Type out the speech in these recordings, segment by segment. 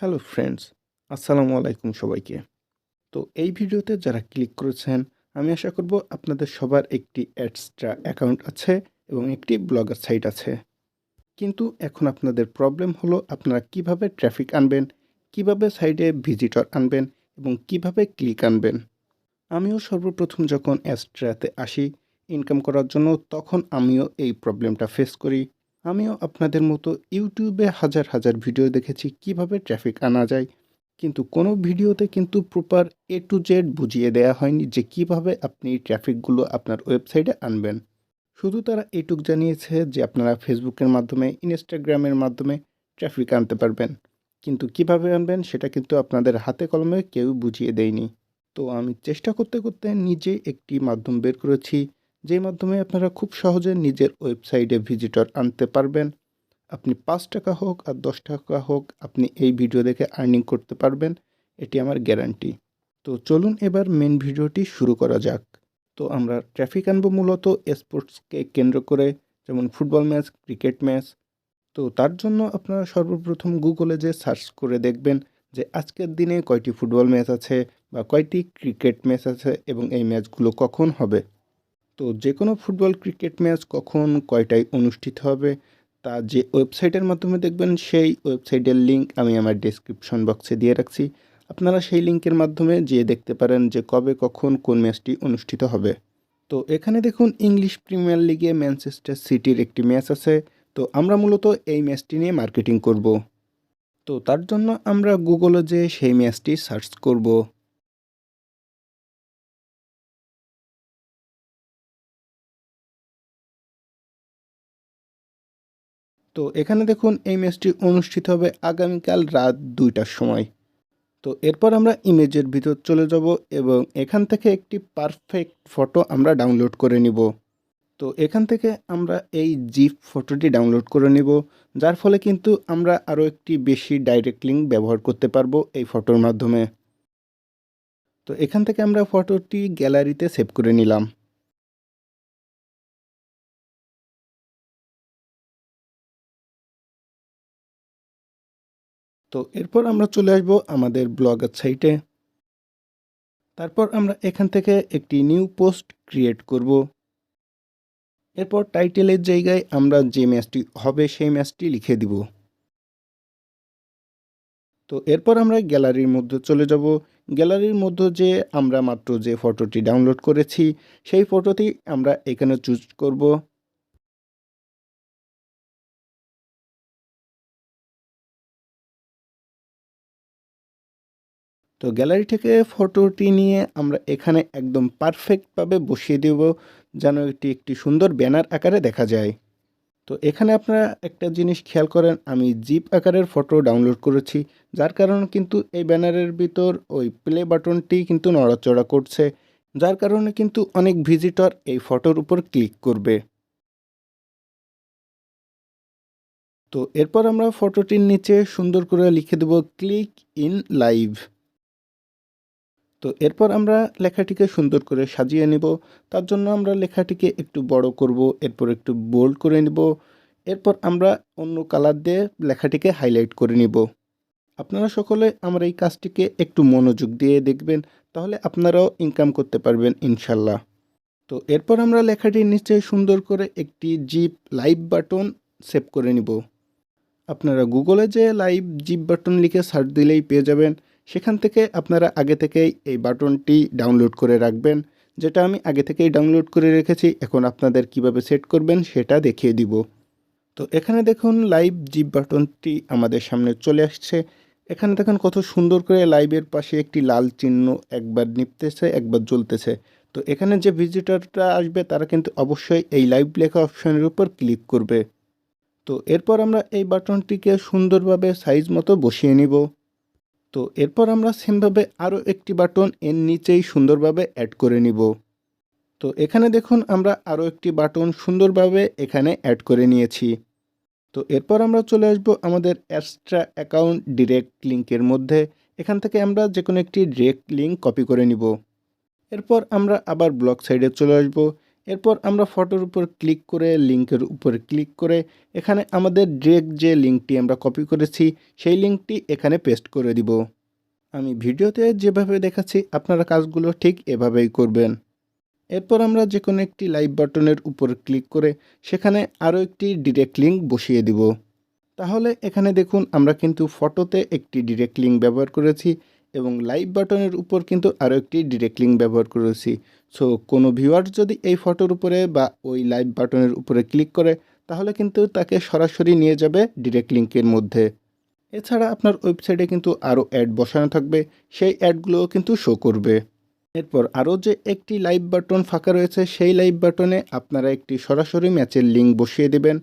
Hello friends, আসসালামু আলাইকুম সবাইকে। তো এই ভিডিওতে যারা ক্লিক করেছেন, আমি আশা করব আপনাদের সবার একটি এক্সট্রা অ্যাকাউন্ট আছে এবং একটি ব্লগার সাইট আছে। কিন্তু এখন আপনাদের প্রবলেম হলো আপনারা কীভাবে ট্রাফিক আনবেন, কীভাবে সাইডে ভিজিটর আনবেন এবং কীভাবে ক্লিক আনবেন। আমিও সর্বপ্রথম যখন এক্সট্রাতে আসি, ইনকাম করার জন্য, তখন আমিও এই প্রবলেমটা ফেস করি। আমিও আপনাদের মতো ইউটিউবে হাজার হাজার ভিডিও দেখেছি কীভাবে ট্রাফিক আনা যায়। কিন্তু কোনো ভিডিওতে কিন্তু প্রপার এ টু জেড বুঝিয়ে দেওয়া হয়নি যে কীভাবে আপনি ট্রাফিকগুলো আপনার ওয়েবসাইটে আনবেন। শুধু তারা এটুক জানিয়েছে যে আপনারা ফেসবুকের মাধ্যমে, ইনস্টাগ্রামের মাধ্যমে ট্রাফিক আনতে পারবেন। কিন্তু কীভাবে আনবেন সেটা কিন্তু আপনাদের হাতে কলমে কেউ বুঝিয়ে দেয়নি। তো আমি চেষ্টা করতে করতে নিজে একটি মাধ্যম বের করেছি যেই মাধ্যমে আপনারা খুব সহজে নিজের ওয়েবসাইটে ভিজিটর আনতে পারবেন। আপনি পাঁচ টাকা হোক আর দশ টাকা হোক আপনি এই ভিডিও দেখে আর্নিং করতে পারবেন। এটি আমার গ্যারান্টি তো চলুন এবার মেন ভিডিওটি শুরু করা যাক। তো আমরা ট্রাফিক আনব মূলত স্পোর্টসকে কেন্দ্র করে, যেমন ফুটবল ম্যাচ ক্রিকেট ম্যাচ তো তার জন্য আপনারা সর্বপ্রথম গুগলে যে সার্চ করে দেখবেন যে আজকের দিনে কয়টি ফুটবল ম্যাচ আছে বা কয়টি ক্রিকেট ম্যাচ আছে এবং এই ম্যাচগুলো কখন হবে। তো যে কোনো ফুটবল ক্রিকেট ম্যাচ কখন কয়টায় অনুষ্ঠিত হবে তা যে ওয়েবসাইটের মাধ্যমে দেখবেন, সেই ওয়েবসাইটের লিঙ্ক আমি আমার ডেসক্রিপশন বক্সে দিয়ে রাখছি। আপনারা সেই লিঙ্কের মাধ্যমে যেয়ে দেখতে পারেন যে কবে, কখন, কোন ম্যাচটি অনুষ্ঠিত হবে। তো এখানে দেখুন, ইংলিশ প্রিমিয়ার লিগে ম্যানচেস্টার সিটির একটি ম্যাচ আছে। তো আমরা মূলত এই ম্যাচটি নিয়ে মার্কেটিং করব। তো তার জন্য আমরা গুগলে যে সেই ম্যাচটি সার্চ করব। তো এখানে দেখুন এই ম্যাচটি অনুষ্ঠিত হবে আগামীকাল রাত দুইটার সময়। তো এরপর আমরা ইমেজের ভিতর চলে যাব এবং এখান থেকে একটি পারফেক্ট ফটো আমরা ডাউনলোড করে নিব। তো এখান থেকে আমরা এই জিপ ফটোটি ডাউনলোড করে নিব, যার ফলে কিন্তু আমরা আরও একটি বেশি ডাইরেক্ট লিঙ্ক ব্যবহার করতে পারব এই ফটোর মাধ্যমে। তো এখান থেকে আমরা ফটোটি গ্যালারিতে সেভ করে নিলাম। তো এরপর আমরা চলে আসব আমাদের ব্লগের সাইটে তারপর আমরা এখান থেকে একটি নিউ পোস্ট ক্রিয়েট করব। এরপর টাইটেলের জায়গায় আমরা যে ম্যাচটি হবে সেই ম্যাচটি লিখে দিব। তো এরপর আমরা গ্যালারির মধ্যে চলে যাব। গ্যালারির মধ্যে যে আমরা মাত্র যে ফটোটি ডাউনলোড করেছি, সেই ফটোটি আমরা এখানে চুজ করব। তো গ্যালারি থেকে ফটোটি নিয়ে আমরা এখানে একদম পারফেক্টভাবে বসিয়ে দেব, যেন এটি একটি সুন্দর ব্যানার আকারে দেখা যায়। তো এখানে আপনারা একটা জিনিস খেয়াল করেন, আমি জিপ আকারের ফটো ডাউনলোড করেছি, যার কারণে কিন্তু এই ব্যানারের ভিতর ওই প্লে বাটনটি কিন্তু নড়াচড়া করছে, যার কারণে কিন্তু অনেক ভিজিটর এই ফটোর উপর ক্লিক করবে। তো এরপর আমরা ফটোটির নিচে সুন্দর করে লিখে দেব ক্লিক ইন লাইভ তো এরপর আমরা লেখাটিকে সুন্দর করে সাজিয়ে নেব। তার জন্য আমরা লেখাটিকে একটু বড় করব, এরপর একটু বোল্ড করে নেব। এরপর আমরা অন্য কালার দিয়ে লেখাটিকে হাইলাইট করে নিব। আপনারা সকলে আমার এই কাজটিকে একটু মনোযোগ দিয়ে দেখবেন, তাহলে আপনারাও ইনকাম করতে পারবেন, ইনশাল্লাহ। তো এরপর আমরা লেখাটির নিচে সুন্দর করে একটি জিপ লাইভ বাটন সেভ করে নিব। আপনারা গুগলে যে লাইভ জিপ বাটন লিখে সার্চ দিলেই পেয়ে যাবেন। সেখান থেকে আপনারা আগে থেকেই এই বাটনটি ডাউনলোড করে রাখবেন। যেটা আমি আগে থেকেই ডাউনলোড করে রেখেছি, এখন আপনাদের কীভাবে সেট করবেন সেটা দেখিয়ে দিব। তো এখানে দেখুন লাইভ জিপ বাটনটি আমাদের সামনে চলে আসছে। এখানে দেখুন কত সুন্দর করে লাইভের পাশে একটি লাল চিহ্ন একবার নিপতেছে, একবার জ্বলতেছে। তো এখানে যে ভিজিটরটা আসবে, তারা কিন্তু অবশ্যই এই লাইভ লেখা অপশনের উপর ক্লিক করবে। তো এরপর আমরা এই বাটনটিকে সুন্দরভাবে সাইজ মতো বসিয়ে নিব। তো এরপর আমরা সেমভাবে আরও একটি বাটন এর নিচেই সুন্দরভাবে অ্যাড করে নিব। তো এখানে দেখুন আমরা আরও একটি বাটন সুন্দরভাবে এখানে অ্যাড করে নিয়েছি। তো এরপর আমরা চলে আসব আমাদের এক্সট্রা অ্যাকাউন্ট ডিরেক্ট লিঙ্কের মধ্যে। এখান থেকে আমরা যে কোনো একটি ডিরেক্ট লিঙ্ক কপি করে নিব। এরপর আমরা আবার ব্লক সাইডে চলে আসব। এরপর আমরা ফটোর উপর ক্লিক করে লিঙ্কের উপর ক্লিক করে, এখানে আমাদের ডিরেক্ট যে লিঙ্কটি আমরা কপি করেছি, সেই লিঙ্কটি এখানে পেস্ট করে দিব। আমি ভিডিওতে যেভাবে দেখাচ্ছি, আপনারা কাজগুলো ঠিক এভাবেই করবেন। এরপর আমরা যে কোনো একটি লাইভ বাটনের উপর ক্লিক করে, সেখানে আরও একটি ডিরেক্ট লিঙ্ক বসিয়ে দিব। তাহলে এখানে দেখুন, আমরা কিন্তু ফটোতে একটি ডিরেক্ট লিঙ্ক ব্যবহার করেছি। এবং লাইভ বাটনের উপর কিন্তু আরও একটি ডিরেক্ট লিঙ্ক ব্যবহার করেছি। সো কোনো ভিউয়ার যদি এই ফটোর উপরে বা ওই লাইভ বাটনের উপরে ক্লিক করে, তাহলে কিন্তু তাকে সরাসরি নিয়ে যাবে ডিরেক্ট লিঙ্কের মধ্যে। এছাড়া আপনার ওয়েবসাইটে কিন্তু আরও অ্যাড বসানো থাকবে, সেই অ্যাডগুলোও কিন্তু শো করবে। এরপর আরও যে একটি লাইভ বাটন ফাঁকা রয়েছে, সেই লাইভ বাটনে আপনারা একটি সরাসরি ম্যাচের লিঙ্ক বসিয়ে দেবেন।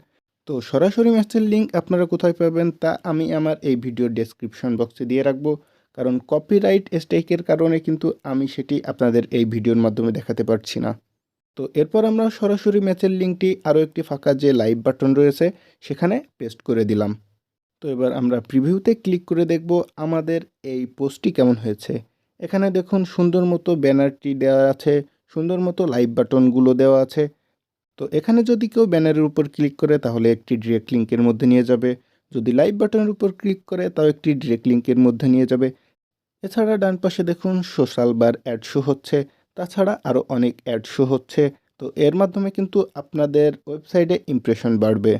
তো সরাসরি ম্যাচের লিঙ্ক আপনারা কোথায় পাবেন তা আমি আমার এই ভিডিও ডেসক্রিপশন বক্সে দিয়ে রাখব। কারণ কপিরাইট স্ট্রাইকের কারণে কিন্তু আমি সেটি আপনাদের এই ভিডিওর মাধ্যমে দেখাতে পারছি না। তো এরপর আমরা সরাসরি ম্যাচের লিঙ্কটি আরও একটি ফাঁকা যে লাইভ বাটন রয়েছে, সেখানে পেস্ট করে দিলাম। তো এবার আমরা প্রিভিউতে ক্লিক করে দেখব আমাদের এই পোস্টটি কেমন হয়েছে। এখানে দেখুন সুন্দর মতো ব্যানারটি দেওয়া আছে, সুন্দর মতো লাইভ বাটনগুলো দেওয়া আছে। তো এখানে যদি কেউ ব্যানারের উপর ক্লিক করে, তাহলে একটি ডিরেক্ট লিঙ্কের মধ্যে নিয়ে যাবে। যদি লাইভ বাটনের উপর ক্লিক করে, তাও একটি ডিরেক্ট লিঙ্কের মধ্যে নিয়ে যাবে। এছাড়া ডান পাশে দেখুন সোশ্যাল বার অ্যাড শো হচ্ছে, তাছাড়া আরও অনেক অ্যাড শো হচ্ছে। তো এর মাধ্যমে কিন্তু আপনাদের ওয়েবসাইটে ইমপ্রেশন বাড়বে।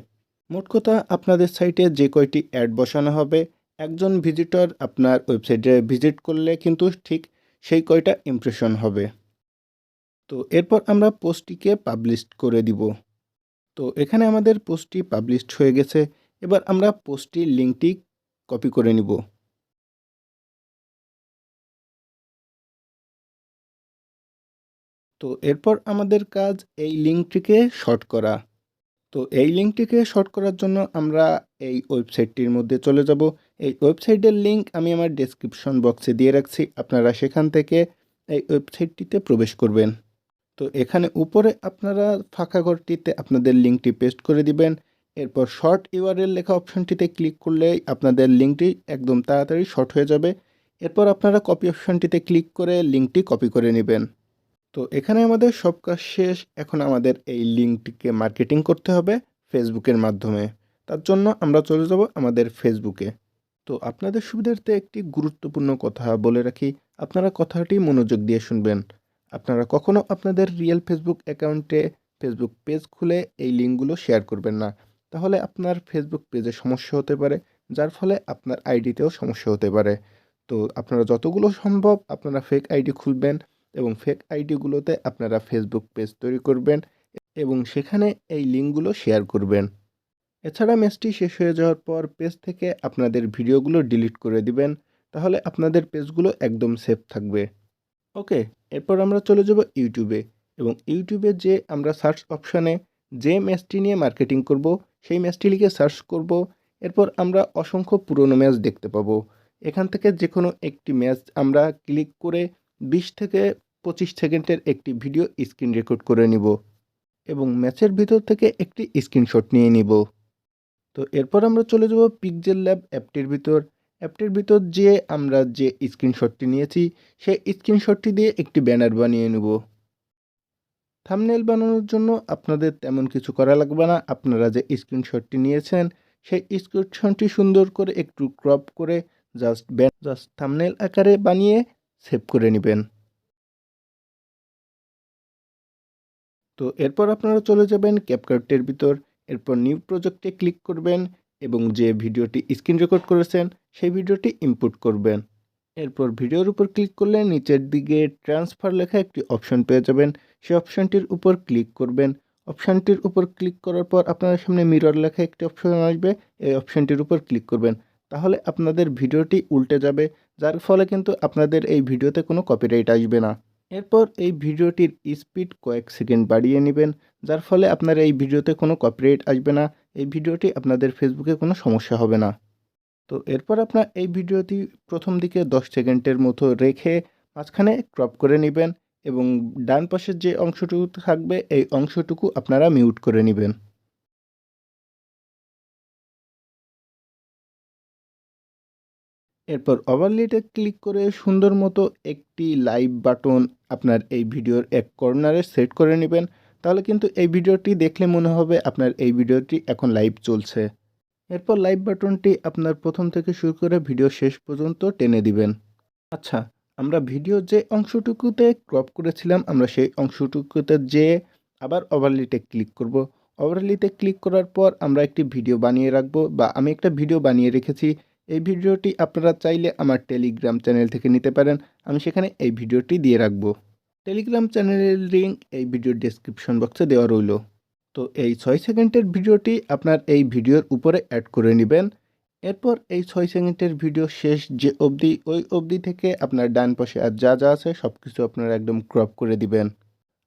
মোট কথা, আপনাদের সাইটে যে কয়টি অ্যাড বসানো হবে, একজন ভিজিটর আপনার ওয়েবসাইটে ভিজিট করলে কিন্তু ঠিক সেই কয়টা ইমপ্রেশন হবে। তো এরপর আমরা পোস্টটিকে পাবলিশ করে দিব। তো এখানে আমাদের পোস্টটি পাবলিশড হয়ে গেছে, এবার আমরা পোস্টটির লিঙ্কটি কপি করে নিব। তো এরপর আমাদের কাজ এই লিঙ্কটিকে শর্ট করা। তো এই লিঙ্কটিকে শর্ট করার জন্য আমরা এই ওয়েবসাইটটির মধ্যে চলে যাব। এই ওয়েবসাইটের লিঙ্ক আমি আমার ডেসক্রিপশন বক্সে দিয়ে রাখছি। আপনারা সেখান থেকে এই ওয়েবসাইটটিতে প্রবেশ করবেন। তো এখানে উপরে আপনারা ফাঁকা ঘরটিতে আপনাদের লিঙ্কটি পেস্ট করে দিবেন। এরপর শর্ট ইউআরএল লেখা অপশনটিতে ক্লিক করলেই আপনাদের লিঙ্কটি একদম তাড়াতাড়ি শর্ট হয়ে যাবে। এরপর আপনারা কপি অপশনটিতে ক্লিক করে লিঙ্কটি কপি করে নেবেন। তো এখানে আমাদের সব কাজ শেষ। এখন আমাদের এই লিঙ্কটিকে মার্কেটিং করতে হবে ফেসবুকের মাধ্যমে। তার জন্য আমরা চলে যাব আমাদের ফেসবুকে। তো আপনাদের সুবিধার্থে একটি গুরুত্বপূর্ণ কথা বলে রাখি। আপনারা কথাটি মনোযোগ দিয়ে শুনবেন। আপনারা কখনো আপনাদের রিয়েল ফেসবুক অ্যাকাউন্টে ফেসবুক পেজ খুলে এই লিঙ্কগুলো শেয়ার করবেন না। তাহলে আপনার ফেসবুক পেজে সমস্যা হতে পারে, যার ফলে আপনার আইডিতেও সমস্যা হতে পারে। তো আপনারা যতগুলো সম্ভব আপনারা ফেক আইডি খুলবেন। এবং ফেক আইডিগুলোতে আপনারা ফেসবুক পেজ তৈরি করবেন এবং সেখানে এই লিঙ্কগুলো শেয়ার করবেন। এছাড়া ম্যাচটি শেষ হয়ে যাওয়ার পর পেজ থেকে আপনাদের ভিডিওগুলো ডিলিট করে দিবেন, তাহলে আপনাদের পেজগুলো একদম সেফ থাকবে। ওকে এরপর আমরা চলে যাব ইউটিউবে এবং ইউটিউবে যে আমরা সার্চ অপশানে যে ম্যাচটি নিয়ে মার্কেটিং করব, সেই ম্যাচটি লিখে সার্চ করব, এরপর আমরা অসংখ্য পুরনো ম্যাচ দেখতে পাবো। এখান থেকে যে কোনো একটি ম্যাচ আমরা ক্লিক করে বিশ থেকে পঁচিশ সেকেন্ডের একটি ভিডিও স্ক্রিন রেকর্ড করে নিব এবং ম্যাচের ভিতর থেকে একটি স্ক্রিনশট নিয়ে নিব। তো এরপর আমরা চলে যাব পিকজেল ল্যাব অ্যাপটির ভিতর। অ্যাপটির ভিতর যে আমরা যে স্ক্রিনশটটি নিয়েছি, সেই স্ক্রিনশটটি দিয়ে একটি ব্যানার বানিয়ে নেব। থামনেল বানানোর জন্য আপনাদের তেমন কিছু করা লাগবে না। আপনারা যে স্ক্রিনশটটি নিয়েছেন, সেই স্ক্রিনশটটি সুন্দর করে একটু ক্রপ করে জাস্ট জাস্ট থামনেল আকারে বানিয়ে সেভ করে নেবেন। তো এরপর আপনারা চলে যাবেন ক্যাপকার্টের ভিতর। এরপর নিউ প্রজেক্টে ক্লিক করবেন এবং যে ভিডিওটি স্ক্রিন রেকর্ড করেছেন, সেই ভিডিওটি ইনপুট করবেন। এরপর ভিডিওর উপর ক্লিক করলে নিচের দিকে ট্রান্সফার লেখা একটি অপশন পেয়ে যাবেন। সেই অপশানটির উপর ক্লিক করবেন। অপশানটির উপর ক্লিক করার পর আপনাদের সামনে মিরর লেখা একটি অপশন আসবে। এই অপশানটির উপর ক্লিক করবেন। তাহলে আপনাদের ভিডিওটি উল্টে যাবে, যার ফলে কিন্তু আপনাদের এই ভিডিওতে কোনো কপিরাইট আসবে না। এরপর এই ভিডিওটির স্পিড কয়েক সেকেন্ড বাড়িয়ে নেবেন, যার ফলে আপনার এই ভিডিওতে কোনো কপিরাইট আসবে না, এই ভিডিওটি আপনাদের ফেসবুকে কোনো সমস্যা হবে না। তো এরপর আপনার এই ভিডিওটি প্রথম দিকে দশ সেকেন্ডের মতো রেখে মাঝখানে ক্রপ করে নেবেন এবং ডান পাশের যে অংশটুকু থাকবে, এই অংশটুকু আপনারা মিউট করে নেবেন। এরপর ওভারলেটে ক্লিক করে সুন্দর মতো একটি লাইভ বাটন আপনার এই ভিডিওর এক কর্নারে সেট করে নেবেন। তাহলে কিন্তু এই ভিডিওটি দেখলে মনে হবে আপনার এই ভিডিওটি এখন লাইভ চলছে। এরপর লাইভ বাটনটি আপনার প্রথম থেকে শুরু করে ভিডিও শেষ পর্যন্ত টেনে দিবেন। আচ্ছা আমরা ভিডিও যে অংশটুকুতে ক্রপ করেছিলাম, আমরা সেই অংশটুকুতে যে আবার ওভারলিতে ক্লিক করব। ওভারলিতে ক্লিক করার পর আমরা একটি ভিডিও বানিয়ে রাখব বা আমি একটা ভিডিও বানিয়ে রেখেছি। এই ভিডিওটি আপনারা চাইলে আমার টেলিগ্রাম চ্যানেল থেকে নিতে পারেন। আমি সেখানে এই ভিডিওটি দিয়ে রাখব। টেলিগ্রাম চ্যানেলের লিঙ্ক এই ভিডিওর ডেসক্রিপশন বক্সে দেওয়া রইল। তো এই ছয় সেকেন্ডের ভিডিওটি আপনার এই ভিডিওর উপরে অ্যাড করে নেবেন। এরপর এই ছয় সেকেন্ডের ভিডিও শেষ যে অবধি, ওই অবধি থেকে আপনার ডান পাশে আর যা যা আছে সব কিছু আপনারা একদম ক্রপ করে দিবেন।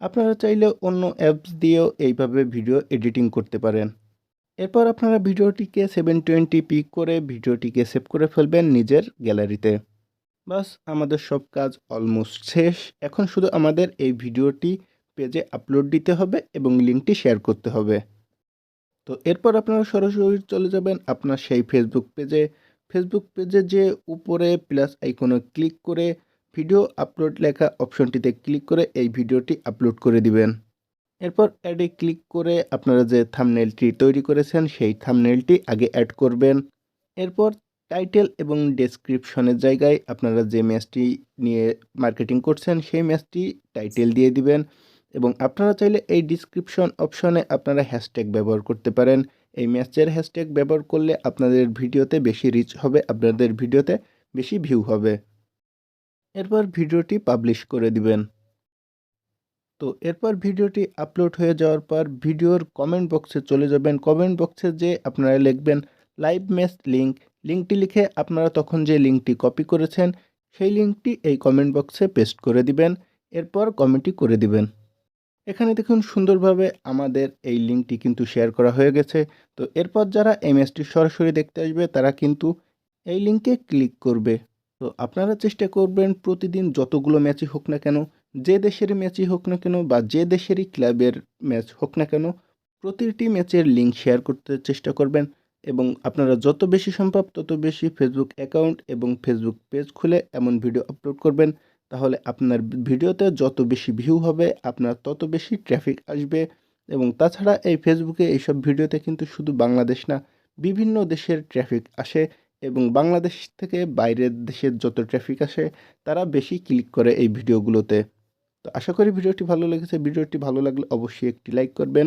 আপনারা চাইলে অন্য অ্যাপস দিয়েও এইভাবে ভিডিও এডিটিং করতে পারেন। এরপর আপনারা ভিডিওটিকে সেভেন টোয়েন্টি পি করে ভিডিওটিকে সেভ করে ফেলবেন নিজের গ্যালারিতে বাস, আমাদের সব কাজ অলমোস্ট শেষ। এখন শুধু আমাদের এই ভিডিওটি পেজে আপলোড দিতে হবে এবং লিঙ্কটি শেয়ার করতে হবে। তো এরপর আপনারা সরাসরি চলে যাবেন আপনার সেই ফেসবুক পেজে ফেসবুক পেজে যে উপরে প্লাস আইকনে ক্লিক করে ভিডিও আপলোড লেখা অপশনটিতে ক্লিক করে এই ভিডিওটি আপলোড করে দিবেন। এরপর অ্যাডে ক্লিক করে আপনারা যে থামনেলটি তৈরি করেছেন, সেই থামনেলটি আগে অ্যাড করবেন। এরপর টাইটেল এবং ডেসক্রিপশনের জায়গায় আপনারা যে ম্যাচটি নিয়ে মার্কেটিং করছেন, সেই ম্যাচটি টাইটেল দিয়ে দিবেন এবং আপনারা চাইলে এই ডিসক্রিপশন অপশনে আপনারা হ্যাশট্যাগ ব্যবহার করতে পারেন। এই ম্যাচের হ্যাশট্যাগ ব্যবহার করলে আপনাদের ভিডিওতে বেশি রিচ হবে, আপনাদের ভিডিওতে বেশি ভিউ হবে। এরপর ভিডিওটি পাবলিশ করে দিবেন। তো এরপর ভিডিওটি আপলোড হয়ে যাওয়ার পর ভিডিওর কমেন্ট বক্সে চলে যাবেন। কমেন্ট বক্সে যে আপনারা লিখবেন লাইভ ম্যাচ লিঙ্ক লিঙ্কটি লিখে আপনারা তখন যে লিঙ্কটি কপি করেছেন, সেই লিঙ্কটি এই কমেন্ট বক্সে পেস্ট করে দিবেন, এরপর কমেন্টটি করে দিবেন। এখানে দেখুন সুন্দরভাবে আমাদের এই লিঙ্কটি কিন্তু শেয়ার করা হয়ে গেছে। তো এরপর যারা এই ম্যাচটি সরাসরি দেখতে আসবে, তারা কিন্তু এই লিঙ্কে ক্লিক করবে। তো আপনারা চেষ্টা করবেন প্রতিদিন যতগুলো ম্যাচই হোক না কেন যে দেশের ম্যাচই হোক না কেন বা যে দেশেরই ক্লাবের ম্যাচ হোক না কেন, প্রতিটি ম্যাচের লিঙ্ক শেয়ার করতে চেষ্টা করবেন এবং আপনারা যত বেশি সম্ভব তত বেশি ফেসবুক অ্যাকাউন্ট এবং ফেসবুক পেজ খুলে এমন ভিডিও আপলোড করবেন। তাহলে আপনার ভিডিওতে যত বেশি ভিউ হবে, আপনার তত বেশি ট্রাফিক আসবে এবং তাছাড়া এই ফেসবুকে এইসব ভিডিওতে কিন্তু শুধু বাংলাদেশ না, বিভিন্ন দেশের ট্রাফিক আসে এবং বাংলাদেশ থেকে বাইরের দেশের যত ট্রাফিক আসে, তারা বেশি ক্লিক করে এই ভিডিওগুলোতে তো আশা করি ভিডিওটি ভালো লেগেছে। ভিডিওটি ভালো লাগলে অবশ্যই একটি লাইক করবেন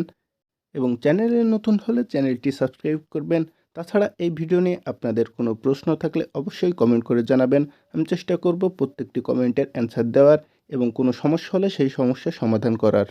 এবং চ্যানেলে নতুন হলে চ্যানেলটি সাবস্ক্রাইব করবেন। তাছাড়া এই ভিডিও নিয়ে আপনাদের কোনো প্রশ্ন থাকলে অবশ্যই কমেন্ট করে জানাবেন। আমি চেষ্টা করব প্রত্যেকটি কমেন্টের অ্যান্সার দেওয়ার এবং কোনো সমস্যা হলে সেই সমস্যার সমাধান করার।